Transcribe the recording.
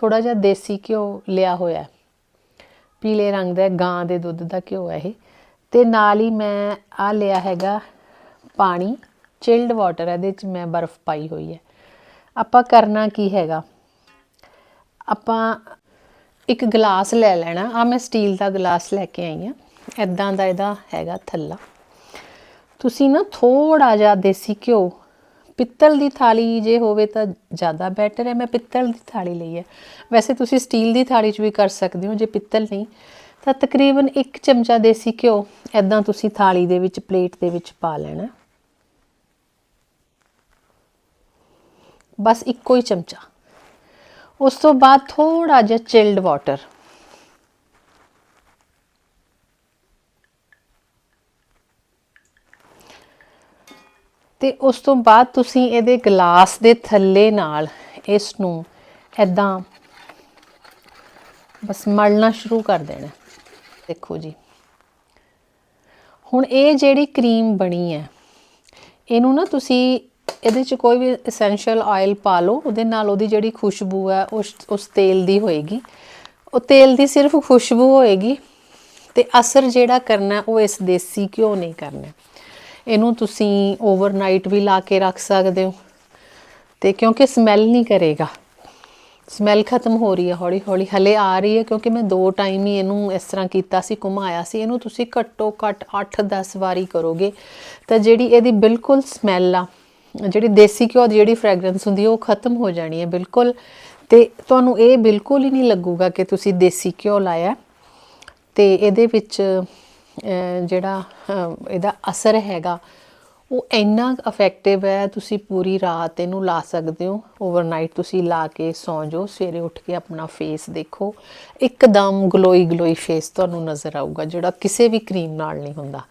ਥੋੜਾ ਜਿਹਾ ਦੇਸੀ ਘਿਓ ਲਿਆ ਹੋਇਆ ਪੀਲੇ ਰੰਗ ਦਾ ਗਾਂ ਦੇ ਦੁੱਧ ਦਾ ਘਿਓ ਹੈ ਇਹ। ਤੇ ਨਾਲ ਹੀ ਮੈਂ ਆ ਲਿਆ ਹੈਗਾ ਪਾਣੀ ਚਿਲਡ ਵਾਟਰ ਇਹਦੇ ਵਿੱਚ ਮੈਂ ਬਰਫ਼ ਪਾਈ ਹੋਈ ਹੈ। ਆਪਾਂ ਕਰਨਾ ਕੀ ਹੈਗਾ? ਆਪਾਂ ਇੱਕ ਗਲਾਸ ਲੈ ਲੈਣਾ। ਆ ਮੈਂ ਸਟੀਲ ਦਾ ਗਲਾਸ ਲੈ ਕੇ ਆਈ ਆ ਐਦਾਂ ਦਾ ਇਹਦਾ ਹੈਗਾ ਥੱਲਾ। ਤੁਸੀਂ ਨਾ ਥੋੜਾ ਜਿਹਾ ਦੇਸੀ ਘਿਓ ਪਿੱਤਲ ਦੀ ਥਾਲੀ ਜੇ ਹੋਵੇ ਤਾਂ ਜ਼ਿਆਦਾ ਬੈਟਰ ਹੈ, ਮੈਂ ਪਿੱਤਲ ਦੀ ਥਾਲੀ ਲਈ ਹੈ। ਵੈਸੇ ਤੁਸੀਂ ਸਟੀਲ ਦੀ ਥਾਲੀ 'ਚ ਵੀ ਕਰ ਸਕਦੇ ਹੋ, ਜੇ ਪਿੱਤਲ ਨਹੀਂ, ਤਾਂ ਤਕਰੀਬਨ 1 ਚਮਚਾ ਦੇਸੀ ਘਿਓ ਐਦਾਂ ਤੁਸੀਂ ਥਾਲੀ ਦੇ ਵਿੱਚ, ਪਲੇਟ ਦੇ ਵਿੱਚ ਪਾ ਲੈਣਾ। ਬਸ ਇੱਕੋ ਹੀ ਚਮਚਾ। ਉਸ ਤੋਂ ਬਾਅਦ ਥੋੜਾ ਜਿਹਾ ਚਿਲਡ ਵਾਟਰ ਤੇ ਉਸ ਤੋਂ ਬਾਅਦ ਤੁਸੀਂ ਇਹਦੇ ਗਲਾਸ ਦੇ ਥੱਲੇ ਨਾਲ ਇਸ ਨੂੰ ਐਦਾਂ ਬਸ ਮਲਣਾ ਸ਼ੁਰੂ ਕਰ ਦੇਣਾ। ਦੇਖੋ ਜੀ। ਹੁਣ ਇਹ ਜਿਹੜੀ ਕਰੀਮ ਬਣੀ ਹੈ, ਇਹਨੂੰ ਨਾ ਤੁਸੀਂ ਇਹਦੇ ਚ ਕੋਈ ਵੀ ਐਸੈਂਸ਼ੀਅਲ ਆਇਲ ਪਾ ਲਓ, ਉਹਦੇ ਨਾਲ ਉਹਦੀ ਜਿਹੜੀ ਖੁਸ਼ਬੂ ਹੈ, ਉਸ ਉਸ ਤੇਲ ਦੀ ਹੋਏਗੀ। ਉਹ ਤੇਲ ਦੀ ਸਿਰਫ ਖੁਸ਼ਬੂ ਹੋਏਗੀ ਤੇ ਅਸਰ ਜਿਹੜਾ ਕਰਨਾ ਉਹ ਇਸ ਦੇਸੀ ਘਿਓ ਨਹੀਂ ਕਰਨਾ। ਇਹਨੂੰ ਤੁਸੀਂ ਓਵਰਨਾਈਟ ਵੀ ਲਾ ਕੇ ਰੱਖ ਸਕਦੇ ਹੋ। ਤੇ ਕਿਉਂਕਿ ਸਮੈਲ ਨਹੀਂ ਕਰੇਗਾ। ਸਮੈਲ ਖਤਮ ਹੋ ਰਹੀ ਹੈ ਹੌਲੀ ਹੌਲੀ ਹਲੇ ਆ ਰਹੀ ਹੈ ਕਿਉਂਕਿ ਮੈਂ ਦੋ ਟਾਈਮ ਹੀ ਇਹਨੂੰ ਇਸ ਤਰ੍ਹਾਂ ਕੀਤਾ ਸੀ, ਘੁਮਾਇਆ ਸੀ। ਇਹਨੂੰ ਤੁਸੀਂ ਘੱਟੋ ਘੱਟ 8-10 ਵਾਰੀ ਕਰੋਗੇ। ਤਾਂ ਜਿਹੜੀ ਇਹਦੀ ਬਿਲਕੁਲ ਸਮੈਲ ਆ, ਜਿਹੜੀ ਦੇਸੀ ਘਿਓ ਦੀ ਜਿਹੜੀ ਫ੍ਰੈਗਰੈਂਸ ਹੁੰਦੀ ਹੈ, ਉਹ ਖਤਮ ਹੋ ਜਾਣੀ ਹੈ ਬਿਲਕੁਲ। ਤੇ ਤੁਹਾਨੂੰ ਇਹ ਬਿਲਕੁਲ ਹੀ ਨਹੀਂ ਲੱਗੂਗਾ ਕਿ ਤੁਸੀਂ ਦੇਸੀ ਘਿਓ ਲਾਇਆ। ਤੇ ਇਹਦੇ ਵਿੱਚ ਜਿਹੜਾ ਇਹਦਾ ਅਸਰ ਹੈਗਾ, ਉਹ ਇੰਨਾ ਇਫੈਕਟਿਵ ਹੈ, ਤੁਸੀਂ ਪੂਰੀ ਰਾਤ ਇਹਨੂੰ ਲਾ ਸਕਦੇ ਹੋ। ਓਵਰਨਾਈਟ ਤੁਸੀਂ ਲਾ ਕੇ ਸੌਂ ਜਾਓ, ਸਵੇਰੇ ਉੱਠ ਕੇ ਆਪਣਾ ਫੇਸ ਦੇਖੋ। ਇੱਕਦਮ ਗਲੋਈ ਗਲੋਈ ਫੇਸ ਤੁਹਾਨੂੰ ਨਜ਼ਰ ਆਊਗਾ, ਜਿਹੜਾ ਕਿਸੇ ਵੀ ਕਰੀਮ ਨਾਲ ਨਹੀਂ ਹੁੰਦਾ।